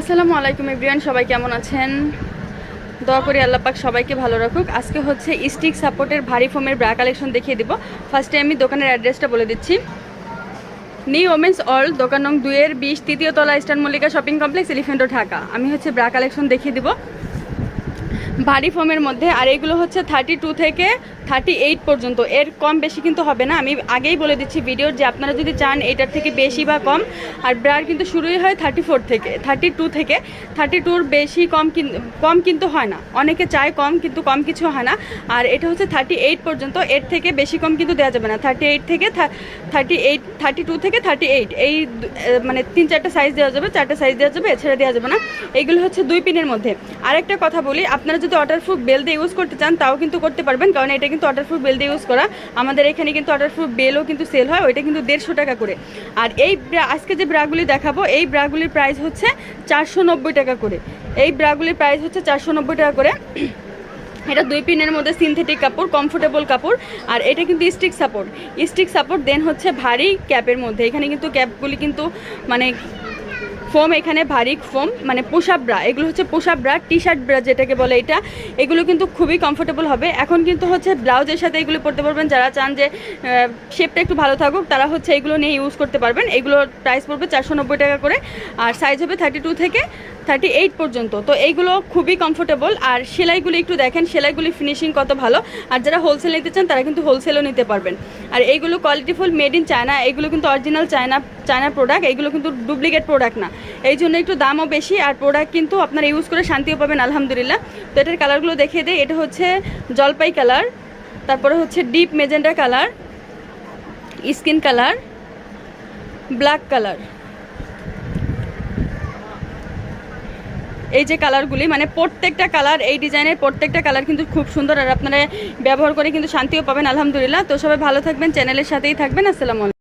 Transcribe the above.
আসসালামু আলাইকুম ইব্রিয়ান সবাই কেমন আছেন? দয়া করি আল্লাপাক সবাইকে ভালো রাখুক। আজকে হচ্ছে স্টিক সাপোর্টের ভারী ফোমের ব্রা কালেকশন দেখিয়ে দিব। ফার্স্টে আমি দোকানের অ্যাড্রেসটা বলে দিচ্ছি। নিউ ওমেন্স অল দোকান নং দুইয়ের বিশ, তৃতীয় তলা ইস্টার্ন মল্লিকা শপিং কমপ্লেক্স এলিফেন্টো ঢাকা। আমি হচ্ছে ব্রা কালেকশন দেখিয়ে দিব। ভারী ফোমের মধ্যে, আর এগুলো হচ্ছে থার্টি টু থেকে থার্টি এইট পর্যন্ত। এর কম বেশি কিন্তু হবে না। আমি আগেই বলে দিচ্ছি ভিডিওর যে আপনারা যদি চান এটার থেকে বেশি বা কম, আর ব্রার কিন্তু শুরুই হয় থার্টি ফোর থেকে থার্টি টু থেকে। থার্টি টুর বেশি কম কম কিন্তু হয় না। অনেকে চায় কম, কিন্তু কম কিছু হয় না। আর এটা হচ্ছে থার্টি এইট পর্যন্ত, এর থেকে বেশি কম কিন্তু দেওয়া যাবে না। থার্টি এইট থেকে থার্টি এইট থার্টি টু থেকে থার্টি এইট এই মানে তিন চারটা সাইজ দেওয়া যাবে, চারটা সাইজ দেওয়া যাবে, এছাড়া দেওয়া যাবে না। এইগুলো হচ্ছে দুই পিনের মধ্যে। আরেকটা কথা বলি, আপনারা যদি ওয়াটারপ্রুফ বেল দিয়ে ইউজ করতে চান, তাও কিন্তু করতে পারবেন, কারণ এটা কিন্তু ওয়াটারপ্রুফ বেল দিয়ে ইউজ করা। আমাদের এখানে কিন্তু ওয়াটারপ্রুফ বেলও কিন্তু সেল হয়, ওইটা কিন্তু দেড়শো টাকা করে। আর এই আজকে যে ব্রাগুলি দেখাবো, এই ব্রাগুলির প্রাইস হচ্ছে চারশো নব্বই টাকা করে। এই ব্রাগুলির প্রাইস হচ্ছে চারশো নব্বই টাকা করে। এটা দুই পিনের মধ্যে সিনথেটিক কাপড় কমফোর্টেবল কাপড়, আর এটা কিন্তু স্টিক সাপোর্ট স্টিক সাপোর্ট দেন হচ্ছে ভারী ক্যাপের মধ্যে। এখানে কিন্তু ক্যাপগুলি কিন্তু মানে ফোম এখানে ভারী ফোম মানে পোশাক ব্রা, এগুলো হচ্ছে পোশাক ব্রা টি শার্ট ব্রা যেটাকে বলে এটা। এগুলো কিন্তু খুবই কমফোর্টেবল হবে। এখন কিন্তু হচ্ছে ব্লাউজের সাথে এগুলো পরতে পারবেন। যারা চান যে শেপটা একটু ভালো থাকুক, তারা হচ্ছে এগুলো নিয়ে ইউজ করতে পারবেন। এগুলোর প্রাইস পড়বে চারশো নব্বই টাকা করে। আর সাইজ হবে থার্টি থেকে থার্টি এইট পর্যন্ত। তো এইগুলো খুবই কমফোর্টেবল আর সেলাইগুলি একটু দেখেন, সেলাইগুলি ফিনিশিং কত ভালো। আর যারা হোলসেল নিতে চান, তারা কিন্তু হোলসেলও নিতে পারবেন। আর এইগুলো কোয়ালিটিফুল মেড ইন চায়না এগুলো কিন্তু অরিজিনাল চায়না চায়না প্রোডাক্ট এইগুলো কিন্তু ডুপ্লিকেট প্রোডাক্ট না। এই জন্য একটু দামও বেশি আর প্রোডাক্ট কিন্তু আপনারা ইউজ করে শান্তিও পাবেন, আলহামদুলিল্লাহ। তো এটার কালারগুলো দেখিয়ে দেয় এটা হচ্ছে জলপাই কালার তারপরে হচ্ছে deep magenta colour skin colour black colour এই যে কালারগুলি মানে প্রত্যেকটা কালার এই ডিজাইনের প্রত্যেকটা কালার কিন্তু খুব সুন্দর আর আপনারা ব্যবহার করে কিন্তু শান্তিও পাবেন, আলহামদুলিল্লাহ। তো সবাই ভালো থাকবেন চ্যানেলের সাথেই থাকবেন, আসসালামু